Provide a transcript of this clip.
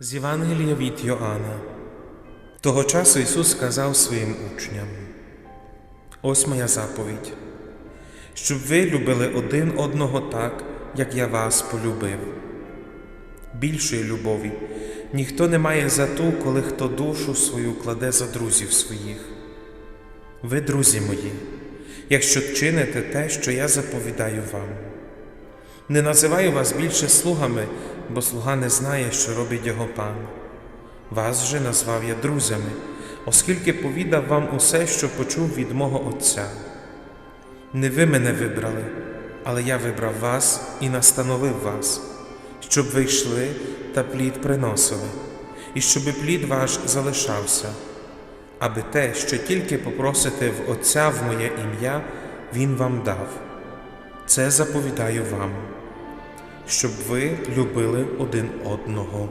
З Євангелія від Йоанна. Того часу Ісус сказав своїм учням: Ось моя заповідь, щоб ви любили один одного так, як я вас полюбив. Більшої любові ніхто не має за ту, коли хто душу свою кладе за друзів своїх. Ви, друзі мої, якщо чините те, що я заповідаю вам. Не називаю вас більше слугами, бо слуга не знає, що робить його пан. Вас же назвав я друзями, оскільки повідав вам усе, що почув від мого Отця. Не ви мене вибрали, але я вибрав вас і настановив вас, щоб ви йшли та плід приносили, і щоб плід ваш залишався, аби те, що тільки попросите в Отця в моє ім'я, Він вам дав. Це заповідаю вам, щоб ви любили один одного.